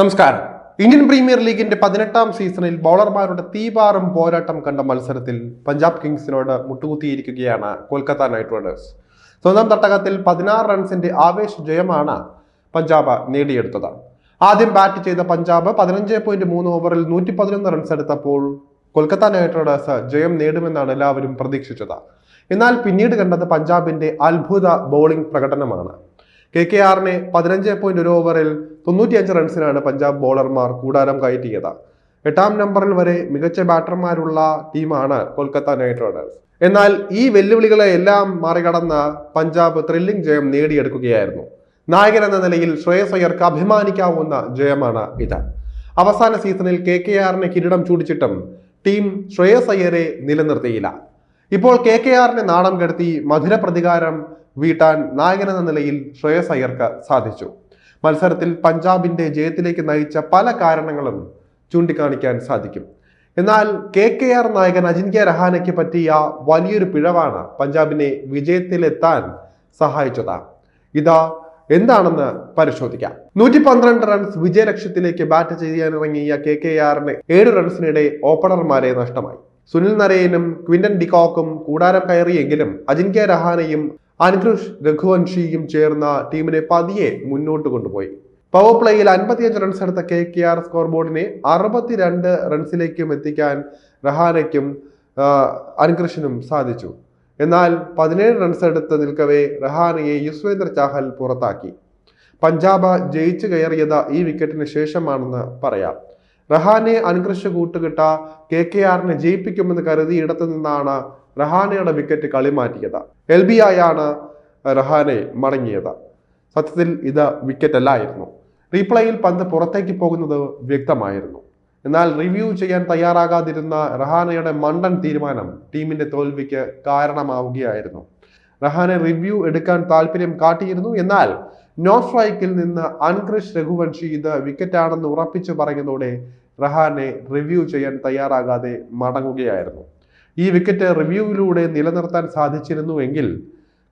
നമസ്കാരം. Indian premier ലീഗിന്റെ പതിനെട്ടാം സീസണിൽ ബൗളർമാരുടെ തീപാറും പോരാട്ടം കണ്ട മത്സരത്തിൽ പഞ്ചാബ് കിങ്സിനോട് മുട്ടുകുത്തിയിരിക്കുകയാണ് കൊൽക്കത്ത നൈറ്റ് റൈഡേഴ്സ്. സ്വന്തം തട്ടകത്തിൽ പതിനാറ് റൺസിന്റെ ആവേശ ജയമാണ് പഞ്ചാബ് നേടിയെടുത്തത്. ആദ്യം ബാറ്റ് ചെയ്ത പഞ്ചാബ് പതിനഞ്ച് പോയിന്റ് മൂന്ന് ഓവറിൽ നൂറ്റി പതിനൊന്ന് റൺസ് എടുത്തപ്പോൾ കൊൽക്കത്ത നൈറ്റ് റൈഡേഴ്സ് ജയം നേടുമെന്നാണ് എല്ലാവരും പ്രതീക്ഷിച്ചത്. എന്നാൽ പിന്നീട് കണ്ടത് പഞ്ചാബിന്റെ അത്ഭുത ബൗളിംഗ് പ്രകടനമാണ്. കെ കെ ആറിനെ പതിനഞ്ച് പോയിന്റ് ഒരു ഓവറിൽ തൊണ്ണൂറ്റിയഞ്ച് റൺസിനാണ് പഞ്ചാബ് ബോളർമാർ കൂടാരം കയറ്റിയത്. എട്ടാം നമ്പറിൽ വരെ മികച്ച ബാറ്റർമാരുള്ള ടീമാണ് കൊൽക്കത്ത നൈറ്റ് റൈഡേഴ്സ്. എന്നാൽ ഈ വെല്ലുവിളികളെ എല്ലാം മറികടന്ന പഞ്ചാബ് ത്രില്ലിംഗ് ജയം നേടിയെടുക്കുകയായിരുന്നു. നായകൻ എന്ന നിലയിൽ ശ്രേയസ് അയ്യർക്ക് അഭിമാനിക്കാവുന്ന ജയമാണ് ഇത്. അവസാന സീസണിൽ കെ കെ ആറിനെ കിരീടം ചൂടിച്ചിട്ടും ടീം ശ്രേയസ് അയ്യരെ നിലനിർത്തിയില്ല. ഇപ്പോൾ കെ കെ ആറിനെ നാണം കെടുത്തി മധുര പ്രതികാരം വീട്ടാൻ നായകൻ എന്ന നിലയിൽ ശ്രേയസ് അയ്യർക്ക് സാധിച്ചു. മത്സരത്തിൽ പഞ്ചാബിന്റെ ജയത്തിലേക്ക് നയിച്ച പല കാരണങ്ങളും ചൂണ്ടിക്കാണിക്കാൻ സാധിക്കും. എന്നാൽ കെ കെ ആർ നായകൻ അജിൻക്യ രഹാനയ്ക്ക് പറ്റിയ വലിയൊരു പിഴവാണ് പഞ്ചാബിനെ വിജയത്തിലെത്താൻ സഹായിച്ചത്. ഇതാ എന്താണെന്ന് പരിശോധിക്കാം. നൂറ്റി പന്ത്രണ്ട് റൺസ് വിജയലക്ഷ്യത്തിലേക്ക് ബാറ്റ് ചെയ്യാനിറങ്ങിയ കെ കെ ആറിന് ഏഴ് റൺസിനിടെ ഓപ്പണർമാരെ നഷ്ടമായി. സുനിൽ നരയനും ക്വിന്റൻ ഡിക്കോക്കും കൂടാരം കയറിയെങ്കിലും അജിൻക്യ രഹാനയും അനുകൃഷ് രഘുവൻഷിയും ചേർന്ന ടീമിനെ പതിയെ മുന്നോട്ട് കൊണ്ടുപോയി. പവർ പ്ലേയിൽ അൻപത്തിയഞ്ച് റൺസ് എടുത്ത കെ കെ ആർ സ്കോർ ബോർഡിനെ അറുപത്തിരണ്ട് റൺസിലേക്കും എത്തിക്കാൻ റഹാനയ്ക്കും അനുഗ്രഷനും സാധിച്ചു. എന്നാൽ പതിനേഴ് റൺസ് എടുത്ത് നിൽക്കവേ റഹാനയെ യുസ്വേന്ദ്ര ചാഹൽ പുറത്താക്കി. പഞ്ചാബ് ജയിച്ചു കയറിയത് ഈ വിക്കറ്റിന് ശേഷമാണെന്ന് പറയാം. റഹാനെ അനുഗ്രഷ് കൂട്ടുകിട്ട കെ കെ ആറിനെ ജയിപ്പിക്കുമെന്ന് കരുതി ഇടത്തു നിന്നാണ് റഹാനയുടെ വിക്കറ്റ് കളി മാറ്റിയത്. എൽ ബി ആയാണ് റഹാനെ മടങ്ങിയത്. സത്യത്തിൽ ഇത് വിക്കറ്റ് അല്ലായിരുന്നു. റീപ്ലേയിൽ പന്ത് പുറത്തേക്ക് പോകുന്നത് വ്യക്തമായിരുന്നു. എന്നാൽ റിവ്യൂ ചെയ്യാൻ തയ്യാറാകാതിരുന്ന റഹാനയുടെ മണ്ടൻ തീരുമാനം ടീമിന്റെ തോൽവിക്ക് കാരണമാവുകയായിരുന്നു. റഹാനെ റിവ്യൂ എടുക്കാൻ താല്പര്യം കാട്ടിയിരുന്നു. എന്നാൽ നോ സ്ട്രൈക്കിൽ നിന്ന് അൻക്രിഷ് രഘുവൻഷി ഇത് വിക്കറ്റാണെന്ന് ഉറപ്പിച്ചു പറയുന്നതോടെ റഹാനെ റിവ്യൂ ചെയ്യാൻ തയ്യാറാകാതെ മടങ്ങുകയായിരുന്നു. ഈ വിക്കറ്റ് റിവ്യൂവിലൂടെ നിലനിർത്താൻ സാധിച്ചിരുന്നുവെങ്കിൽ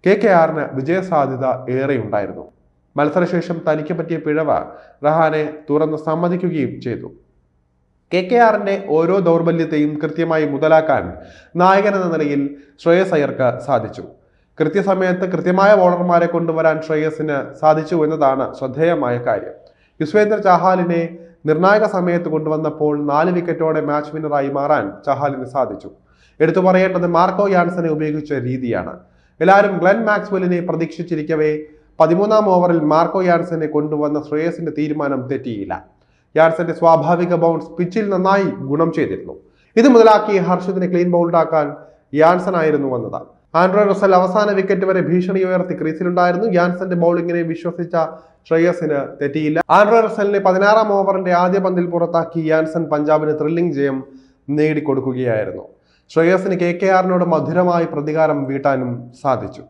കെ കെ ആറിന് വിജയസാധ്യത ഏറെയുണ്ടായിരുന്നു. മത്സരശേഷം തനിക്ക് പറ്റിയ പിഴവ റഹാനെ തുറന്ന് സമ്മതിക്കുകയും ചെയ്തു. കെ കെ ആറിന്റെ ഓരോ ദൗർബല്യത്തെയും കൃത്യമായി മുതലാക്കാൻ നായകൻ എന്ന നിലയിൽ ശ്രേയസ് അയ്യർക്ക് സാധിച്ചു. കൃത്യസമയത്ത് കൃത്യമായ ബോളർമാരെ കൊണ്ടുവരാൻ ശ്രേയസിന് സാധിച്ചു എന്നതാണ് ശ്രദ്ധേയമായ കാര്യം. യുസ്വേന്ദ്ര ചഹാലിനെ നിർണായക സമയത്ത് കൊണ്ടുവന്നപ്പോൾ നാല് വിക്കറ്റോടെ മാച്ച് വിന്നറായി മാറാൻ ചഹാലിന് സാധിച്ചു. എടുത്തു പറയേണ്ടത് മാർക്കോ യാൻസനെ ഉപയോഗിച്ച രീതിയാണ്. എല്ലാവരും ഗ്ലെൻ മാക്സ്വെല്ലിനെ പ്രതീക്ഷിച്ചിരിക്കവേ പതിമൂന്നാം ഓവറിൽ മാർക്കോ യാൻസനെ കൊണ്ടുവന്ന ശ്രേയസിന്റെ തീരുമാനം തെറ്റിയില്ല. യാൻസന്റെ സ്വാഭാവിക ബൗൺസ് പിച്ചിൽ നന്നായി ഗുണം ചെയ്തിരുന്നു. ഇത് മുതലാക്കി ഹർഷത്തിനെ ക്ലീൻ ബൗൾഡാക്കാൻ യാൻസൺ ആയിരുന്നു വന്നത്. ആൻഡ്രോ റസൽ അവസാന വിക്കറ്റ് വരെ ഭീഷണി ഉയർത്തി ക്രീസിലുണ്ടായിരുന്നു. യാൻസന്റെ ബൗളിങ്ങിനെ വിശ്വസിച്ച ശ്രേയസിന് തെറ്റിയില്ല. ആൻഡ്രോ റസലിനെ പതിനാറാം ഓവറിന്റെ ആദ്യ പന്തിൽ പുറത്താക്കി യാൻസൺ പഞ്ചാബിന് ത്രില്ലിംഗ് ജയം നേടിക്കൊടുക്കുകയായിരുന്നു. ശ്രേയസിന് കെ കെ ആറിനോട് മധുരമായി പ്രതികാരം വീട്ടാനും സാധിച്ചു